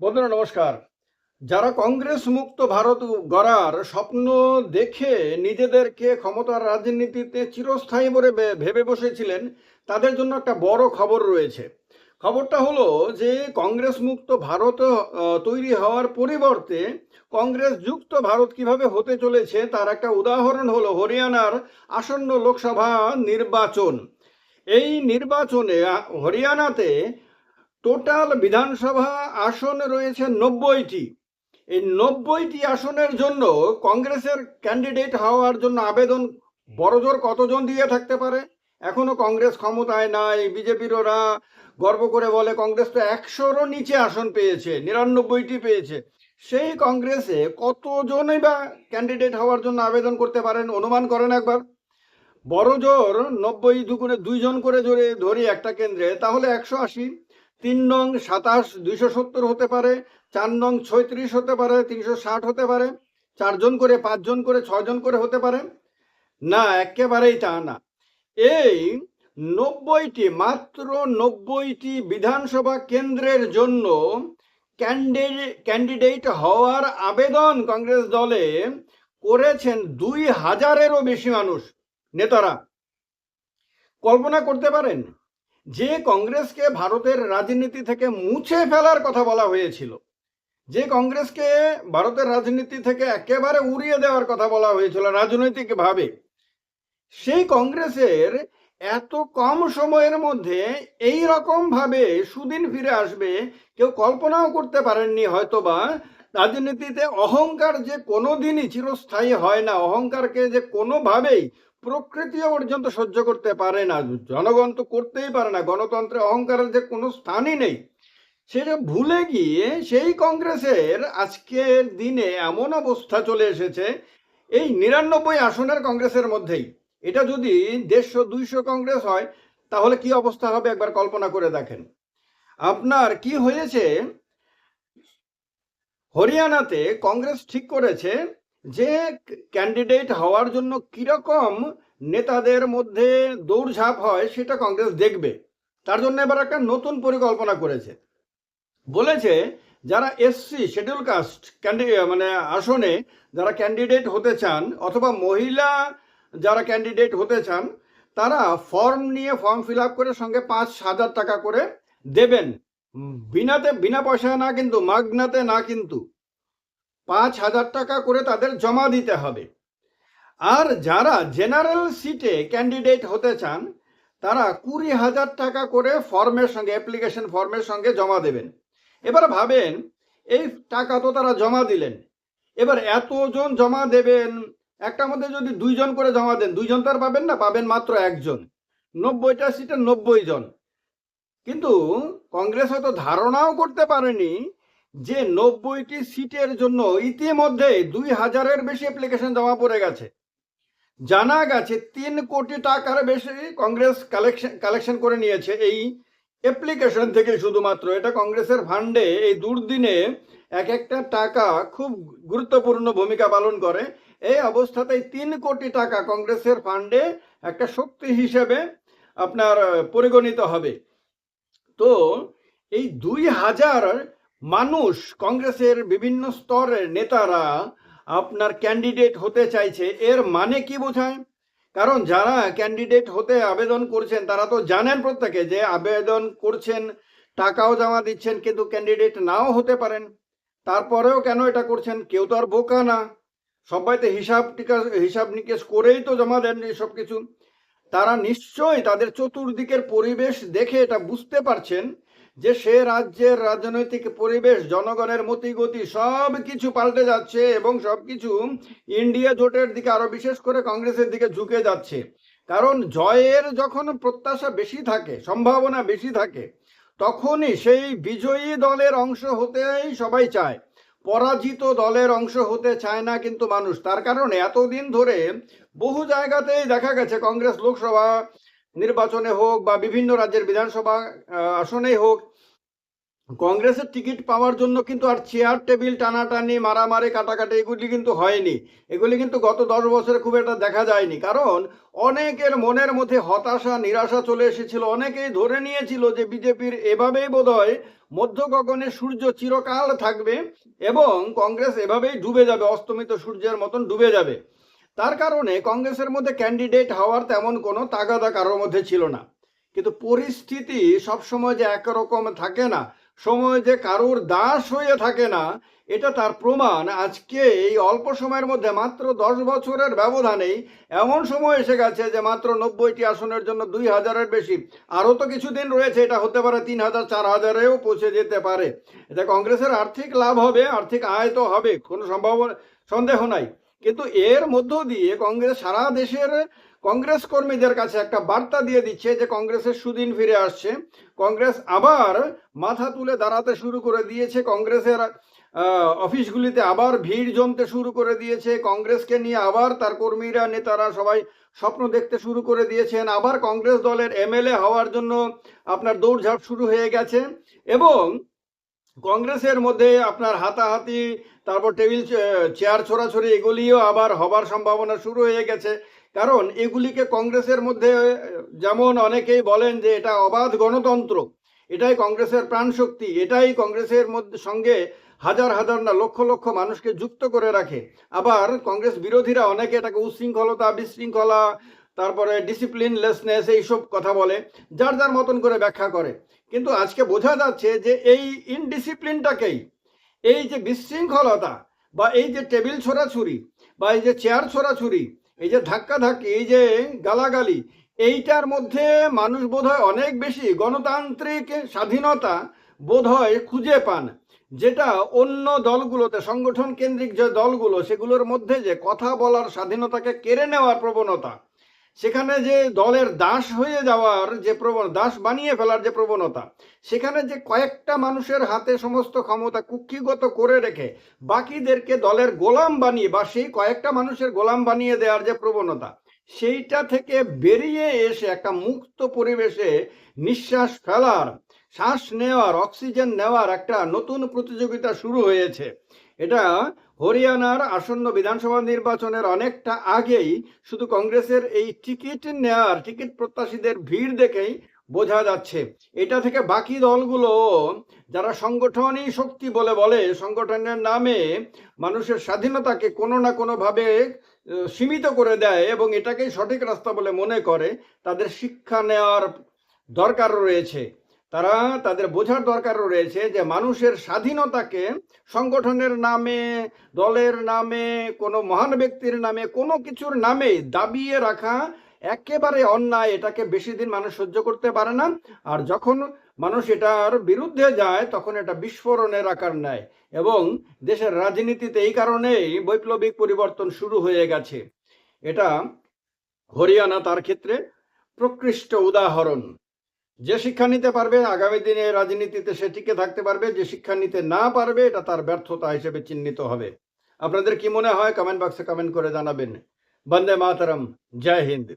বন্ধুরা, নমস্কার। যারা কংগ্রেস মুক্ত ভারত গড়ার স্বপ্ন দেখে নিজেদেরকে ক্ষমতার রাজনীতিতে চিরস্থায়ী বলে ভেবে বসেছিলেন, তাদের জন্য একটা বড় খবর রয়েছে। খবরটা হলো যে, কংগ্রেস মুক্ত ভারত তৈরি হওয়ার পরিবর্তে কংগ্রেস যুক্ত ভারত কীভাবে হতে চলেছে, তার একটা উদাহরণ হলো হরিয়ানার আসন্ন লোকসভা নির্বাচন। এই নির্বাচনে হরিয়ানাতে টোটাল বিধানসভা আসন রয়েছে নব্বইটি। এই নব্বইটি আসনের জন্য কংগ্রেসের ক্যান্ডিডেট হওয়ার জন্য আবেদন বড়জোর কতজন দিয়ে থাকতে পারে? এখনও কংগ্রেস ক্ষমতায় নাই বিজেপির ওরা গর্ব করে বলে কংগ্রেস তো একশোরও নিচে আসন পেয়েছে, নিরানব্বইটি পেয়েছে। সেই কংগ্রেসে কতজনই বা ক্যান্ডিডেট হওয়ার জন্য আবেদন করতে পারেন অনুমান করেন একবার। বড় জোর নব্বই দুগুণে দুইজন করে জোরে ধরি একটা কেন্দ্রে, তাহলে একশো আশি। তিন নং সাতাশ দুইশো সত্তর হতে পারে, চার নং ছয়ত্রিশ হতে পারে, তিনশো ষাট হতে পারে, চারজন করে, পাঁচজন করে ছজন করে হতে পারে। না, একেবারেই তা না। এই নব্বইটি, মাত্র নব্বইটি বিধানসভা কেন্দ্রের জন্য ক্যান্ডিডেট ক্যান্ডিডেট হওয়ার আবেদন কংগ্রেস দলে করেছেন দুই হাজারেরও বেশি মানুষ। নেতারা, কল্পনা করতে পারেন? যে কংগ্রেসকে ভারতের রাজনীতি থেকে মুছে ফেলার কথা বলা হয়েছিল, যে কংগ্রেসকে ভারতের রাজনীতি থেকে একেবারে উড়িয়ে দেওয়ার কথা বলা হয়েছিল রাজনৈতিকভাবে, সেই কংগ্রেসের এত কম সময়ের মধ্যে এই রকম ভাবে সুদিন ফিরে আসবে, কেউ কল্পনাও করতে পারেননি হয়তোবা রাজনীতিতে অহংকার যে কোনো দিনই চিরস্থায়ী হয় না, অহংকারকে যে কোনোভাবেই প্রকৃতিও পর্যন্ত সহ্য করতে পারে না। জনগণ তো করতেই পারে না। গণতন্ত্রে অহংকারের যে কোনো স্থানই নেই। সেটা ভুলে গিয়ে সেই কংগ্রেসের আজকের দিনে এমন অবস্থা চলে এসেছে, এই নিরানব্বই আসনের কংগ্রেসের মধ্যেই। এটা যদি দেড়শো, দুইশো কংগ্রেস হয়, তাহলে কি অবস্থা হবে একবার কল্পনা করে দেখেন। আপনার কি হয়েছে? হরিয়ানাতে কংগ্রেস ঠিক করেছে যে ক্যান্ডিডেট হওয়ার জন্য কীরকম নেতাদের মধ্যে দৌড়ঝাঁপ হয়, সেটা কংগ্রেস দেখবে। তার জন্য এবার একটা নতুন পরিকল্পনা করেছে। বলেছে, যারা এসসি শিডিউল কাস্ট মানে আসনে যারা ক্যান্ডিডেট হতে চান, অথবা মহিলা যারা ক্যান্ডিডেট হতে চান, তারা ফর্ম নিয়ে ফর্ম ফিল আপ করে সঙ্গে পাঁচ হাজার টাকা করে দেবেন। বিনাতে, বিনা পয়সায় না কিন্তু, মাগনাতে না কিন্তু, পাঁচ হাজার টাকা করে তাদের জমা দিতে হবে। আর যারা জেনারেল সিটে ক্যান্ডিডেট হতে চান, তারা কুড়ি হাজার টাকা করে ফর্মের সঙ্গে, অ্যাপ্লিকেশন ফর্মের সঙ্গে জমা দেবেন। এবার ভাবেন, এই টাকা তো তারা জমা দিলেন। এবার এতজন জমা দেবেন একটার মধ্যে যদি দুইজন করে জমা দেন, দুইজন তো আর পাবেন না, পাবেন মাত্র একজন। নব্বইটা সিটে নব্বই জন। কিন্তু কংগ্রেস হয়তো ধারণাও করতে পারেনি যে নব্বইটি সিটের জন্য ইতিমধ্যে দুই হাজারের বেশি অ্যাপ্লিকেশন জমা পড়ে গেছে। জানা গেছে, তিন কোটি টাকার বেশি কংগ্রেস কালেকশন কালেকশন করে নিয়েছে এই অ্যাপ্লিকেশন থেকে শুধুমাত্র। এটা কংগ্রেসের ফান্ডে এই দুর্দিনে এক একটা টাকা খুব গুরুত্বপূর্ণ ভূমিকা পালন করে। এই অবস্থাতেই তিন কোটি টাকা কংগ্রেসের ফান্ডে একটা শক্তি হিসেবে আপনার পরিগণিত হবে। তো এই দুই হাজার মানুষ কংগ্রেসের বিভিন্ন স্তরের নেতারা আপনার ক্যান্ডিডেট হতে চাইছে, এর মানে কি বোঝায়? কারণ যারা ক্যান্ডিডেট হতে আবেদন করছেন, তারা তো জানেন প্রত্যেকে যে আবেদন করছেন, টাকাও জমা দিচ্ছেন, কিন্তু ক্যান্ডিডেট নাও হতে পারেন। তারপরেও কেন এটা করছেন? কেউ তো আর বোকা না। সবাই তো হিসাব টিকা, হিসাব নিকেশ করেই তো জমা দেন সব কিছু। তারা নিশ্চয়ই তাদের চতুর্দিকের পরিবেশ দেখে এটা বুঝতে পারছেন। যে সে রাজ্যের রাজনৈতিক পরিবেশ, জনগণের মতিগতি সব কিছু পাল্টে যাচ্ছে এবং সব কিছু ইন্ডিয়া জোটের দিকে আরও বিশেষ করে কংগ্রেসের দিকে ঝুঁকে যাচ্ছে। কারণ জয়ের যখন প্রত্যাশা বেশি থাকে, সম্ভাবনা বেশি থাকে, তখনই সেই বিজয়ী দলের অংশ হতেই সবাই চায়। পরাজিত দলের অংশ হতে চায় না কিন্তু মানুষ। তার কারণে এতদিন ধরে বহু জায়গাতেই দেখা গেছে কংগ্রেস লোকসভা নির্বাচনে হোক বা বিভিন্ন রাজ্যের বিধানসভা আসনেই হোক, কংগ্রেসের টিকিট পাওয়ার জন্য কিন্তু আর চেয়ার, টেবিল টানাটানি, মারামারি, কাটাকাটি এগুলি কিন্তু হয়নি। এগুলি কিন্তু গত দশ বছরে খুব একটা দেখা যায়নি। কারণ অনেকের মনের মধ্যে হতাশা, নিরাশা চলে এসেছিল। অনেকেই ধরে নিয়েছিল যে বিজেপির এভাবেই বোধহয় মধ্য গগনে সূর্য চিরকাল থাকবে এবং কংগ্রেস এভাবেই ডুবে যাবে, অস্তমিত সূর্যের মতন ডুবে যাবে। তার কারণে কংগ্রেসের মধ্যে ক্যান্ডিডেট হওয়ার তেমন কোনো তাগাদা কারোর মধ্যে ছিল না। কিন্তু পরিস্থিতি সবসময় যে একরকম থাকে না, সময় যে কারোর দাস হয়ে থাকে না, এটা তার প্রমাণ। আজকে এই অল্প সময়ের মধ্যে মাত্র দশ বছরের ব্যবধানেই এমন সময় এসে গেছে যে মাত্র নব্বইটি আসনের জন্য দুই হাজারের বেশি। আরও তো কিছুদিন রয়েছে, এটা হতে পারে তিন হাজার, চার হাজারেও পৌঁছে যেতে পারে। এটা কংগ্রেসের আর্থিক লাভ হবে, আর্থিক আয় তো হবে, কোনো সম্ভাবনা, সন্দেহ নাই। কিন্তু এর মধ্য দিয়ে কংগ্রেস, সারা দেশের কংগ্রেস কর্মীদের কাছে একটা বার্তা দিয়ে দিচ্ছে যে কংগ্রেসের সুদিন ফিরে আসছে। কংগ্রেস আবার মাথা তুলে দাঁড়াতে শুরু করে দিয়েছে। কংগ্রেসের অফিসগুলিতে আবার ভিড় জমতে শুরু করে দিয়েছে। কংগ্রেসকে নিয়ে আবার তার কর্মীরা, নেতারা সবাই স্বপ্ন দেখতে শুরু করে দিয়েছেন। আবার কংগ্রেস দলের এমএলএ হওয়ার জন্য আপনার দৌড়ঝাঁপ শুরু হয়ে গেছে এবং কংগ্রেসের মধ্যে আপনার হাতাহাতি, তারপর টেবিল চেয়ার ছোড়াছড়ি এগুলিও আবার হবার সম্ভাবনা শুরু হয়ে গেছে। কারণ এগুলিকে কংগ্রেসের মধ্যে, যেমন অনেকেই বলেন যে এটা অবাধ গণতন্ত্র, এটাই কংগ্রেসের প্রাণশক্তি, এটাই কংগ্রেসের মধ্যে, সঙ্গে হাজার হাজার না লক্ষ লক্ষ মানুষকে যুক্ত করে রাখে। আবার কংগ্রেস বিরোধীরা অনেকে এটাকে উশৃঙ্খলতা, বিশৃঙ্খলা তারপরে ডিসিপ্লিনলেসনেস এইসব কথা বলে, যার যার মতন করে ব্যাখ্যা করে। কিন্তু আজকে বোঝা যাচ্ছে যে এই ইনডিসিপ্লিনটাকেই এই যে বিশৃঙ্খলতা, বা এই যে টেবিল ছোড়াছুরি বা এই যে চেয়ার ছোড়াছুরি এই যে ধাক্কাধাক্কি, এই যে গালাগালি, এইটার মধ্যে মানুষ বোধহয় অনেক বেশি গণতান্ত্রিক স্বাধীনতা বোধহয় খুঁজে পান, যেটা অন্য দলগুলোতে সংগঠন কেন্দ্রিক যে দলগুলো, সেগুলোর মধ্যে যে কথা বলার স্বাধীনতাকে কেড়ে নেওয়ার প্রবণতা সেখানে যে দলের দাস হয়ে যাওয়ার যে প্রবণ, দাস বানিয়ে ফেলার যে প্রবণতা, সেখানে যে কয়েকটা মানুষের হাতে সমস্ত ক্ষমতা কুক্ষিগত করে রেখে বাকিদেরকে দলের গোলাম বানিয়ে বা সেই কয়েকটা মানুষের গোলাম বানিয়ে দেওয়ার যে প্রবণতা, সেইটা থেকে বেরিয়ে এসে একটা মুক্ত পরিবেশে নিঃশ্বাস ফেলার, শ্বাস নেওয়ার, অক্সিজেন নেওয়ার একটা নতুন প্রতিযোগিতা শুরু হয়েছে। এটা হরিয়ানার আসন্ন বিধানসভা নির্বাচনের অনেকটা আগেই শুধু কংগ্রেসের এই টিকিট নেওয়ার টিকিট প্রত্যাশীদের ভিড় দেখেই বোঝা যাচ্ছে। এটা থেকে বাকি দলগুলো যারা সংগঠনই শক্তি বলে বলে, সংগঠনের নামে মানুষের স্বাধীনতাকে কোনো না কোনোভাবে সীমিত করে দেয় এবং এটাকেই সঠিক রাস্তা বলে মনে করে, তাদের শিক্ষা নেওয়ার দরকার রয়েছে। তারা তাদের বোঝার দরকার রয়েছে যে মানুষের স্বাধীনতাকে সংগঠনের নামে, দলের নামে, কোনো মহান ব্যক্তির নামে, কোনো কিছুর নামে দাবিয়ে রাখা একেবারে অন্যায়। এটাকে বেশি দিন মানুষ সহ্য করতে পারে না। আর যখন মানুষ এটার বিরুদ্ধে যায়, তখন এটা বিস্ফোরণের আকার নেয় এবং দেশের রাজনীতিতে এই কারণেই বৈপ্লবিক পরিবর্তন শুরু হয়ে গেছে। এটা হরিয়ানা তার ক্ষেত্রে প্রকৃষ্ট উদাহরণ। যে শিক্ষা নিতে পারবে, আগামী দিনে রাজনীতিতে সে টিকে থাকতে পারবে। যে শিক্ষা নিতে না পারবে, এটা তার ব্যর্থতা হিসেবে চিহ্নিত হবে। আপনাদের কি মনে হয়? কমেন্ট বক্সে কমেন্ট করে জানাবেন। বন্দে মাতরম। জয় হিন্দ।